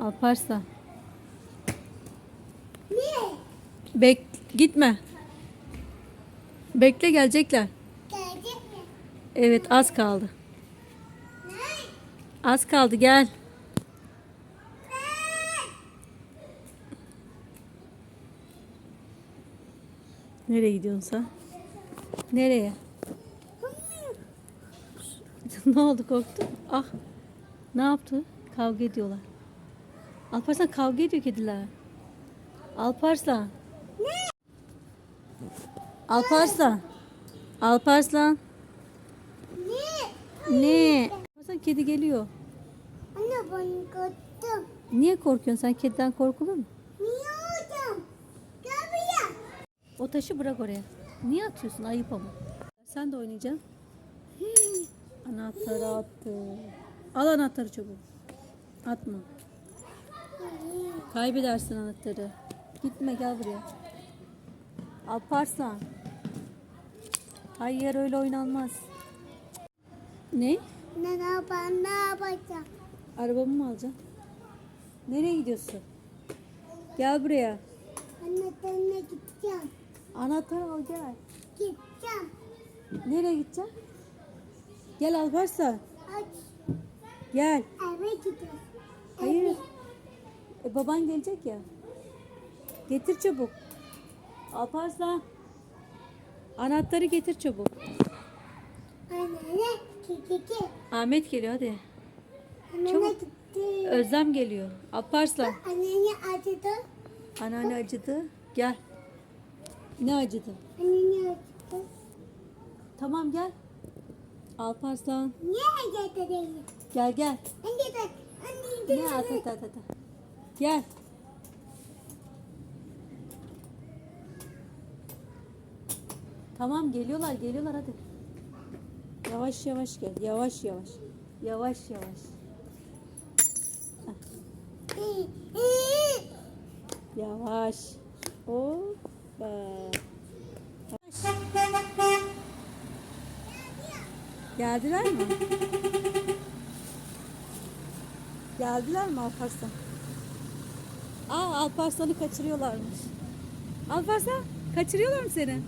Alparslan. Ne? Bek gitme. Bekle gelecekler. Gelecek mi? Evet az kaldı. Ne? Az kaldı gel. Nereye gidiyorsun sen? Nereye? ne oldu korktun? Ah. Ne yaptı? Kavga ediyorlar. Alparslan kavga ediyor kediler. Alparslan. Alparslan. Alparslan. Ne? Ne? Alparslan kedi geliyor. Anne ben korktum. Niye korkuyorsun? Sen kediden korkulur mu? Niye hocam? Gel buraya. O taşı bırak oraya. Niye atıyorsun? Ayıp ama. Sen de oynayacaksın. Anahtarı attı. Al anahtarı çabuk. Atma. Kaybedersin anahtarı. Gitme gel buraya. Alparslan. Hayır öyle oynanmaz. Ne? Ne ne ben ne yapacağım? Arabamı mı alacaksın? Nereye gidiyorsun? Gel buraya. Seninle gideceğim. Anahtarı al gel. Gideceğim. Nereye gideceksin? Gel Alparslan. Aç. Gel. Eve gidiyorum. Hayır. E, baban gelecek ya. Getir çabuk. Alparslan. Anahtarı getir çabuk. Anne ne? Kiki. Ahmet geliyor hadi. Anne Çabuk. gitti? Özlem geliyor. Alparslan. Anneni acıdı. Anneanne acıdı. Gel. Ne acıdı? Anneni acıdı. Tamam gel. Alparslan. Niye acıdı? Gel gel. Anne de. Anne de. Ne at at at at. Gel. Tamam geliyorlar geliyorlar hadi. Yavaş yavaş gel. Yavaş yavaş. Yavaş yavaş. Yavaş. Hoppa. Geldiler mi? Geldiler mi Alparslan? Aa Alparslan'ı kaçırıyorlarmış. Alparslan kaçırıyorlar mı seni?